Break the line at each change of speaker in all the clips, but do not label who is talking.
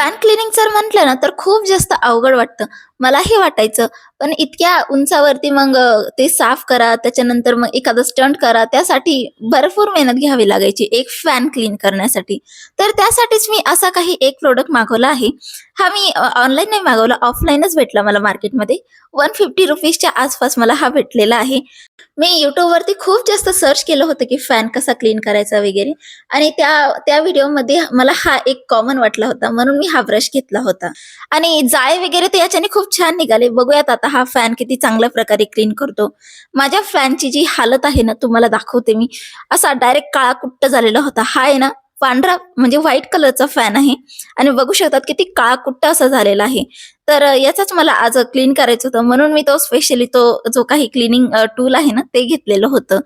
Fan cleaning जर म्हटलं ना तर खूप जास्त अवघड वाटतं. मलाही वाटायचं पण इतक्या उंचावरती मग ते साफ करा त्याच्यानंतर मग एखादं स्टंट करा त्यासाठी भरपूर मेहनत घ्यावी लागायची एक फॅन क्लीन करण्यासाठी. तर त्यासाठीच मी असा काही एक प्रोडक्ट मागवला आहे. हा मी ऑनलाईन नाही मागवला ऑफलाईनच भेटला मला मार्केटमध्ये वन फिफ्टी रुपीजच्या आसपास मला हा भेटलेला आहे. मी युट्यूबवरती खूप जास्त सर्च केलं होतं की फॅन कसा क्लीन करायचा वगैरे. आणि त्या त्या व्हिडिओमध्ये मला हा एक कॉमन वाटला होता म्हणून मी हा ब्रश घेतला होता. आणि जाळे वगैरे तर याच्याने खूप छान निघाले. बघूयात आता हा फॅन किती चांगल्या प्रकारे क्लीन करतो. माझ्या फॅनची जी हालत आहे ना तुम्हाला दाखवते मी. असा डायरेक्ट काळा कुट्ट झालेला होता. हा आहे ना पांढरा म्हणजे व्हाईट कलरचा फॅन आहे. आणि बघू शकतात किती काळा कुट्ट असा झालेला आहे. तर याचाच मला आज क्लीन करायचं होतं. म्हणून मी तो स्पेशली तो जो काही क्लिनिंग टूल आहे ना ते घेतलेलं होतं.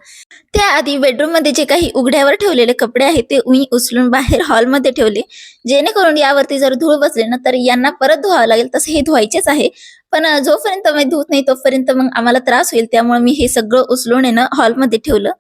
त्याआधी बेडरूममध्ये जे काही उघड्यावर ठेवलेले कपडे आहेत ते मी उचलून बाहेर हॉलमध्ये ठेवले. जेणेकरून यावरती जर धूळ बसले ना तर यांना परत धुवावं लागेल. तसं हे धुवायचेच आहे. पण जोपर्यंत मी धुत नाही तोपर्यंत मग आम्हाला त्रास होईल. त्यामुळे मी हे सगळं उचलून येणं हॉलमध्ये ठेवलं.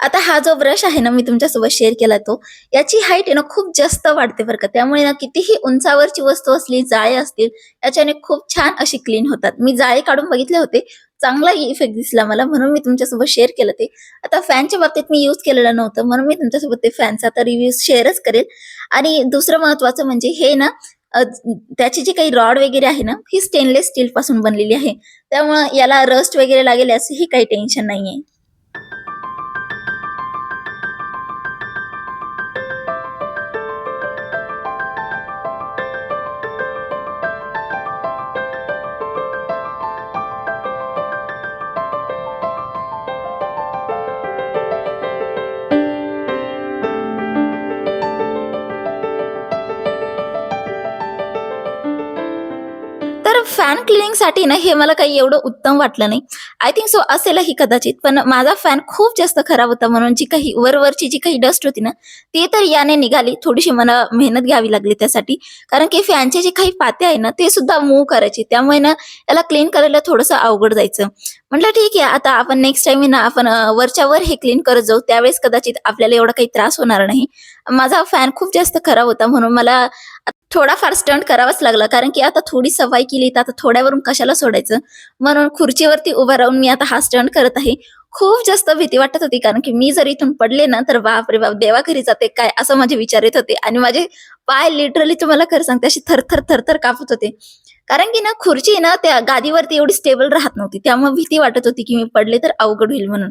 आता हा जो ब्रश आहे ना मी तुमच्यासोबत शेअर केला तो याची हाईट आहे ना खूप जास्त वाढते बरं का. त्यामुळे ना कितीही उंचावरची वस्तू असली जाळे असतील याच्याने खूप छान अशी क्लीन होतात. मी जाळे काढून बघितले होते. चांगला इफेक्ट दिसला मला म्हणून मी तुमच्यासोबत शेअर केलं ते. आता फॅनच्या बाबतीत मी यूज केलेलं नव्हतं म्हणून मी तुमच्यासोबत ते फॅनचा आता रिव्ह्यू शेअरच करेल. आणि दुसरं महत्वाचं म्हणजे हे ना त्याची जी काही रॉड वगैरे आहे ना ही स्टेनलेस स्टील पासून बनलेली आहे. त्यामुळं याला रस्ट वगैरे लागेल असंही काही टेन्शन नाहीये. फॅन क्लिनिंगसाठी ना हे मला काही एवढं उत्तम वाटलं नाही. आय थिंक सो असेलही कदाचित पण माझा फॅन खूप जास्त खराब होता म्हणून जी काही वरवरची जी काही डस्ट होती ना ती तर याने निघाली. थोडीशी मला मेहनत घ्यावी लागली त्यासाठी. कारण की फॅनचे जे काही पाते आहे ना ते सुद्धा मूव करायचे. त्यामुळे ना याला क्लीन करायला थोडंसं अवघड जायचं. म्हटलं ठीक आहे आता आपण नेक्स्ट टाइम ना आपण वरच्या वर हे क्लीन करत जाऊ. त्यावेळेस कदाचित आपल्याला एवढा काही त्रास होणार नाही. माझा फॅन खूप जास्त खराब होता म्हणून मला थोडाफार स्टंट करावाच लागला. कारण की आता थोडी सफाई केली तर आता थोड्यावरून कशाला सोडायचं? म्हणून खुर्चीवरती उभा राहून मी आता हा स्टंट करत आहे. खूप जास्त भीती वाटत होती. कारण की मी जर इथून पडले ना तर बाप रे बाप देवा घरी जाते काय? असं माझे विचार येत होते. आणि माझे पाय लिटरली तुम्हाला खरं सांगते अशी थरथर थरथर कापत होते. कारण की ना खुर्ची ना त्या गादीवरती एवढी स्टेबल राहत नव्हती. त्यामुळे भीती वाटत होती की मी पडले तर अवघड होईल म्हणून.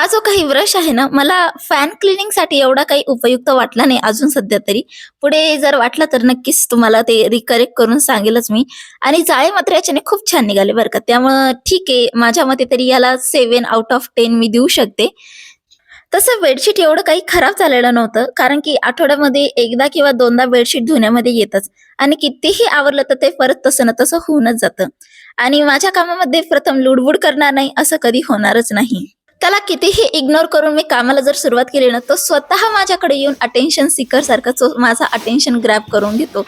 हा जो काही ब्रश आहे ना मला फॅन क्लिनिंगसाठी एवढा काही उपयुक्त वाटला नाही अजून सध्या तरी. पुढे जर वाटला तर नक्कीच तुम्हाला ते रिकरेक्ट करून सांगेलच मी. आणि जाळे मात्र याच्याने खूप छान निघाले बरं का. त्यामुळं ठीक आहे माझ्या मते तरी याला सेवन आउट ऑफ टेन मी देऊ शकते. तसं बेडशीट एवढं काही खराब झालेलं नव्हतं कारण की आठवड्यामध्ये एकदा किंवा दोनदा बेडशीट धुण्यामध्ये येतच. आणि कितीही आवरलं तर ते परत तसं ना तसं होऊनच जातं. आणि माझ्या कामामध्ये प्रथम लुडबुड करणार नाही असं कधी होणारच नाही. त्याला कितीही इग्नोर करून मी कामाला जर सुरुवात केली ना तो स्वतः माझ्याकडे येऊन अटेन्शन सिकर सारखा तो माझा अटेन्शन ग्रॅप करून घेतो.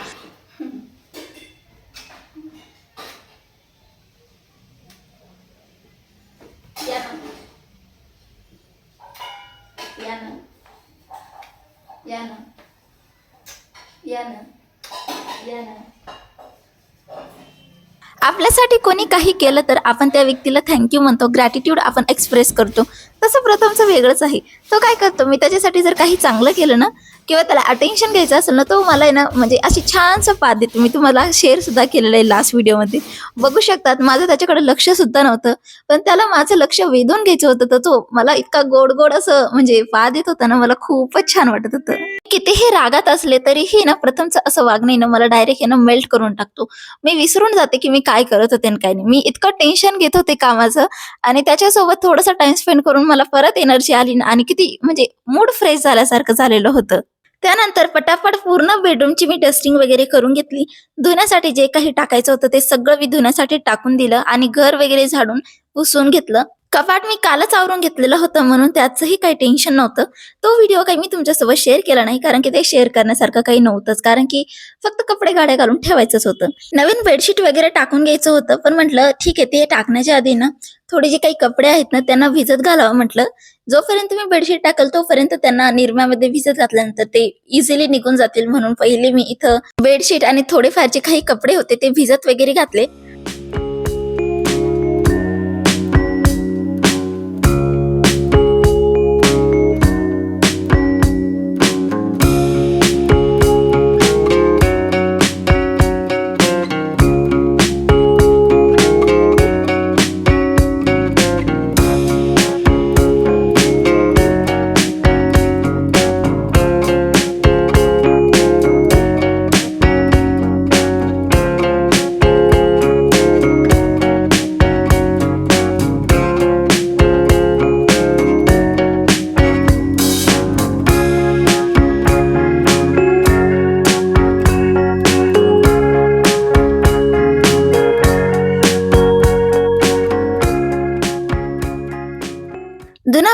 आपल्यासाठी कोणी काही केलं तर आपण त्या व्यक्तीला थँक्यू म्हणतो. ग्रॅटिट्यूड आपण एक्सप्रेस करतो. तसं प्रथमचं वेगळंच आहे. तो काय करतो मी त्याच्यासाठी जर काही चांगलं केलं ना किंवा त्याला अटेन्शन घ्यायचं असेल ना तो मला आहे ना म्हणजे अशी छानसं पाद देतो. मी तुम्हाला शेअर सुद्धा केलेलं आहे लास्ट व्हिडिओमध्ये बघू शकतात माझं त्याच्याकडे लक्ष सुद्धा नव्हतं पण त्याला माझं लक्ष वेधून घ्यायचं होतं तर तो मला इतका गोड गोड असं म्हणजे पाद देत होता ना मला खूपच छान वाटत होतं. कितीही रागात असले तरीही ना प्रथमचं असं वागणं ना मला डायरेक्ट ना मेल्ट करून टाकतो. मी विसरून जाते की मी काय करत होते आणि काय नाही. मी इतकं टेन्शन घेत होते कामाचं आणि त्याच्यासोबत थोडासा टाइम स्पेंड करून मला परत एनर्जी आली ना आणि किती म्हणजे मूड फ्रेश झाल्यासारखं झालेलं होतं. त्यानंतर पटापट पूर्ण बेडरूमची मी डस्टिंग वगैरे करून घेतली. धुण्यासाठी जे काही टाकायचं होतं ते सगळं मी धुण्यासाठी टाकून दिलं आणि घर वगैरे झाडून पुसून घेतलं. कपाट मी कालच आवरून घेतलेलं होतं म्हणून त्याचंही काही टेन्शन नव्हतं. तो व्हिडिओ काही मी तुमच्यासोबत शेअर केला नाही कारण की ते शेअर करण्यासारखं काही नव्हतंच कारण की फक्त कपडे गाड्या घालून ठेवायचंच होतं. नवीन बेडशीट वगैरे टाकून घ्यायचं होतं पण म्हटलं ठीक आहे ते टाकण्याच्या आधी ना थोडे जे काही कपडे आहेत ना त्यांना भिजत घालावं म्हटलं. जोपर्यंत मी बेडशीट टाकल तोपर्यंत त्यांना निरम्यामध्ये भिजत घातल्यानंतर ते इझिली निघून जातील म्हणून पहिले मी इथं बेडशीट आणि थोडेफार जे काही कपडे होते ते भिजत वगैरे घातले.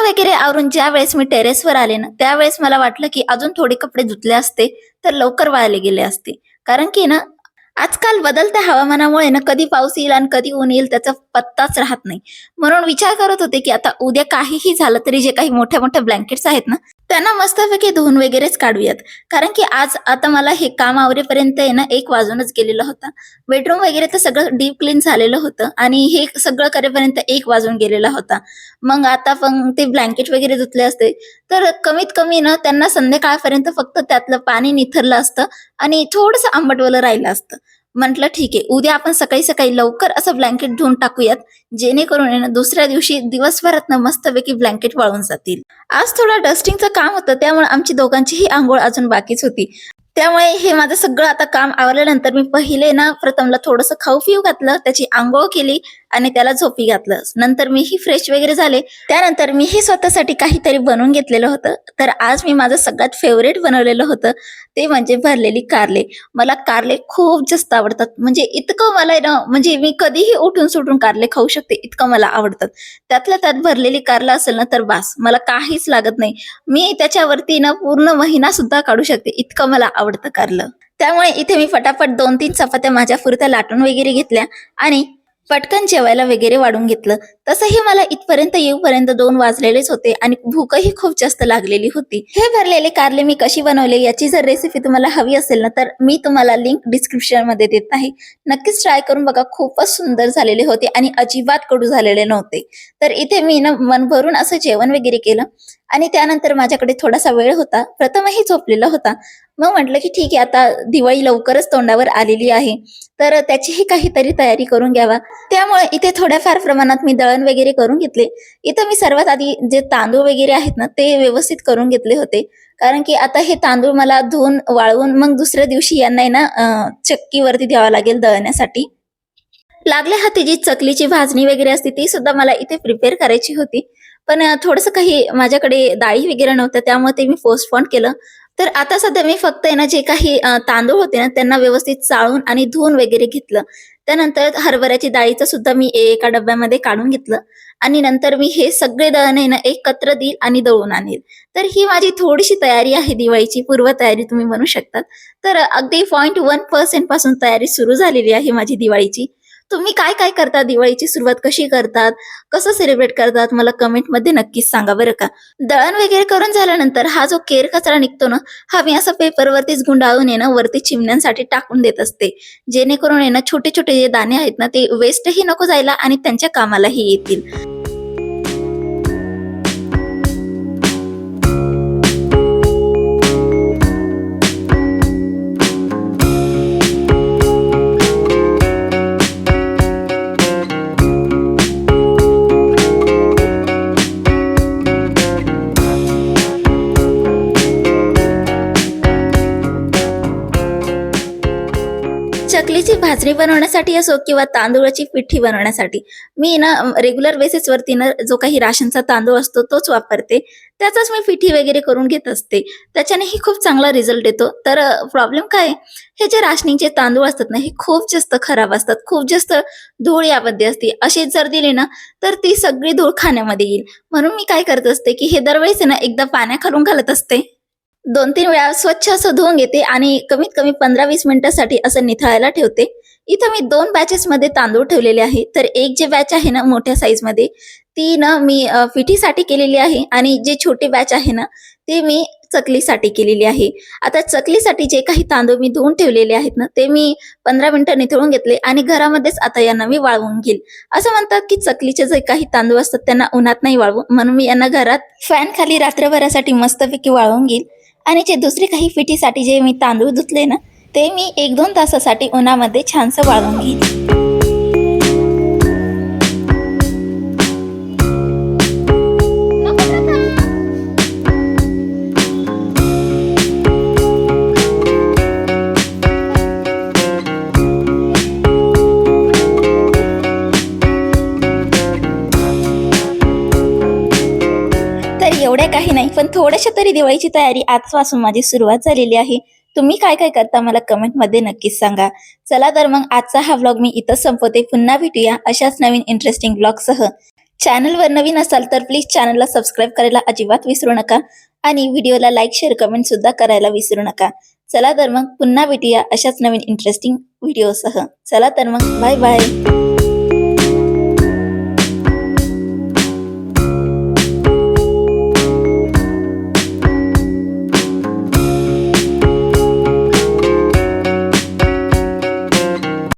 वगैरे आवरून ज्या वेळेस मी टेरेसवर आले ना त्यावेळेस मला वाटलं की अजून थोडे कपडे धुतले असते तर लवकर वाळले गेले असते. कारण की ना आजकाल बदलत्या हवामानामुळे ना कधी पाऊस येईल आणि कधी ऊन येईल त्याचा पत्ताच राहत नाही. म्हणून विचार करत होते की आता उद्या काहीही झालं तरी जे काही मोठ्या मोठ्या ब्लँकेट्स आहेत ना त्यांना मस्तपैकी धुवून वगैरेच काढूयात. कारण की आज आता मला हे काम आवरेपर्यंत आहे ना एक वाजूनच गेलेला होता. बेडरूम वगैरे तर सगळं डीप क्लीन झालेलं होतं आणि हे सगळं करेपर्यंत एक वाजून गेलेला होता. मग आता पण ते ब्लँकेट वगैरे धुतले असते. तर कमीत कमी ना त्यांना संध्याकाळपर्यंत फक्त त्यातलं पाणी निथरलं असतं आणि थोडंसं आंबटवलं राहिलं असतं. म्हटलं ठीक आहे उद्या आपण सकाळी सकाळी लवकर असं ब्लँकेट धुवून टाकूयात जेणेकरून दुसऱ्या दिवशी दिवसभरात मस्तपैकी ब्लँकेट वाळून जातील. आज थोडं डस्टिंगचं काम होतं त्यामुळे आमची दोघांचीही आंघोळ अजून बाकीच होती. त्यामुळे हे माझं सगळं आता काम आवरल्यानंतर मी पहिले ना प्रथमला थोडंसं खाऊ पिऊ घातलं त्याची आंघोळ केली आणि त्याला झोपी घातलं. नंतर मीही फ्रेश वगैरे झाले. त्यानंतर मीही स्वतःसाठी काहीतरी बनवून घेतलेलं होतं. तर आज मी माझं सगळ्यात फेवरेट बनवलेलं होतं. ते म्हणजे भरलेली कारले. मला कारले खूप जास्त आवडतात. म्हणजे इतकं मला आहे ना म्हणजे मी कधीही उठून सुटून कारले खाऊ शकते. इतकं मला आवडतात. त्यातल्या त्यात भरलेली कारला असेल ना तर बास. मला काहीच लागत नाही. मी त्याच्यावरती ना पूर्ण महिना सुद्धा काढू शकते. इतकं मला आवडतं कारलं. त्यामुळे इथे मी फटाफट दोन तीन चपात्या माझ्या फुरत्या लाटून वगैरे घेतल्या. आणि पटकन जेवायला वगैरे वाढून घेतलं. तसंही मला इथपर्यंत येऊपर्यंत दोन वाजलेलेच होते आणि भूकही खूप जास्त लागलेली होती. हे भरलेले कारले मी कशी बनवले याची जर रेसिपी तुम्हाला हवी असेल ना तर मी तुम्हाला लिंक डिस्क्रिप्शनमध्ये देत नाही नक्कीच ट्राय करून बघा खूपच सुंदर झालेले होते आणि अजिबात कडू झालेले नव्हते. तर इथे मी ना मन भरून असं जेवण वगैरे केलं आणि त्यानंतर माझ्याकडे थोडासा वेळ होता. प्रथमही झोपलेला होता. मग म्हटलं की ठीक आहे आता दिवाळी लवकरच तोंडावर आलेली आहे. तर त्याचीही काहीतरी तयारी करून घ्यावा. त्यामुळे इथे थोड्याफार प्रमाणात मी दळण वगैरे करून घेतले. इथं मी सर्वात आधी जे तांदूळ वगैरे आहेत ना ते व्यवस्थित करून घेतले होते. कारण की आता हे तांदूळ मला धुवून वाळवून मग दुसऱ्या दिवशी यांना आहे ना चक्कीवरती द्यावं लागेल दळण्यासाठी. लागल्या हाती जी चकलीची भाजणी वगैरे असते ती सुद्धा मला इथे प्रिपेअर करायची होती. पण थोडस काही माझ्याकडे डाळी वगैरे नव्हत्या त्यामुळे ते मी पोस्टपोन केलं. तर आता सध्या मी फक्त आहे ना जे काही तांदूळ होते ना त्यांना व्यवस्थित चाळून आणि धुवून वगैरे घेतलं. त्यानंतर हरभऱ्याची डाळीचं सुद्धा मी एका डब्यामध्ये काढून घेतलं. आणि नंतर मी हे सगळे दळण आहे ना एकत्र देईल आणि दळून आणेल. तर ही माझी थोडीशी तयारी आहे दिवाळीची पूर्वतयारी तुम्ही म्हणू शकतात. तर अगदी पॉईंट वन पर्सेंटपासून तयारी सुरू झालेली आहे माझी दिवाळीची. तुम्ही काय काय करता? दिवाळीची सुरुवात कशी करतात? कसं सेलिब्रेट करतात? मला कमेंटमध्ये नक्कीच सांगा बरं का? दळण वगैरे करून झाल्यानंतर हा जो केर कचरा निघतो ना हा मी असं पेपरवरतीच गुंडाळून येणं वरती चिमण्यांसाठी टाकून देत असते. जेणेकरून येणं ना छोटे छोटे जे दाणे आहेत ना ते वेस्टही नको जायला आणि त्यांच्या कामालाही येतील. चकलीची भाजणी बनवण्यासाठी असो किंवा तांदूळाची पिठी बनवण्यासाठी. मी ना रेग्युलर बेसिसवरती ना जो काही राशनचा तांदूळ असतो तोच वापरते. त्याचाच मी पिठी वगैरे करून घेत असते. त्याच्यानेही खूप चांगला रिझल्ट येतो. तर प्रॉब्लेम काय? हे जे राशनीचे तांदूळ असतात ना हे खूप जास्त खराब असतात. खूप जास्त धूळ यामध्ये असते. असे जर दिले ना तर ती सगळी धूळ खाण्यामध्ये येईल. म्हणून मी काय करत असते की हे दरवेळेस ना एकदा पाण्याखालून घालत असते. दोन तीन वेळा स्वच्छ असं धुवून घेते आणि कमीत कमी पंधरा वीस मिनिटासाठी असं निथळायला ठेवते. इथं मी दोन बॅचेस मध्ये तांदूळ ठेवलेले आहे. तर एक जे बॅच आहे ना मोठ्या साईजमध्ये ती ना मी फिटीसाठी केलेली आहे आणि जे छोटे बॅच आहे ना ते मी चकलीसाठी केलेली आहे. आता चकलीसाठी जे काही तांदूळ मी धुवून ठेवलेले आहेत ना ते मी पंधरा मिनिटं निथळून घेतले आणि घरामध्येच आता यांना मी वाळवून घेईल. असं म्हणतात की चकलीचे जे काही तांदूळ असतात त्यांना उन्हात नाही वाळवू. म्हणून मी यांना घरात फॅन खाली रात्रभरासाठी मस्तपैकी वाळवून घेईल. आणि जे दुसरे काही फिटीसाठी जे मी तांदूळ धुतले ना ते मी एक दोन तासासाठी उन्हामध्ये छानसं वाळवून घेईन. एवढ्या काही नाही पण थोड्याशा तरी दिवाळीची तयारी आजपासून माझी सुरुवात झालेली आहे. तुम्ही काय काय करता मला कमेंटमध्ये नक्कीच सांगा. चला तर मग आजचा हा व्लॉग मी इथं संपवते. पुन्हा भेटूया अशाच नवीन इंटरेस्टिंग ब्लॉगसह चॅनलवर नवीन असाल तर प्लीज चॅनलला सबस्क्राईब करायला अजिबात विसरू नका. आणि व्हिडिओला लाईक शेअर कमेंट सुद्धा करायला विसरू नका. चला तर मग पुन्हा भेटूया अशाच नवीन इंटरेस्टिंग व्हिडिओसह चला तर मग बाय बाय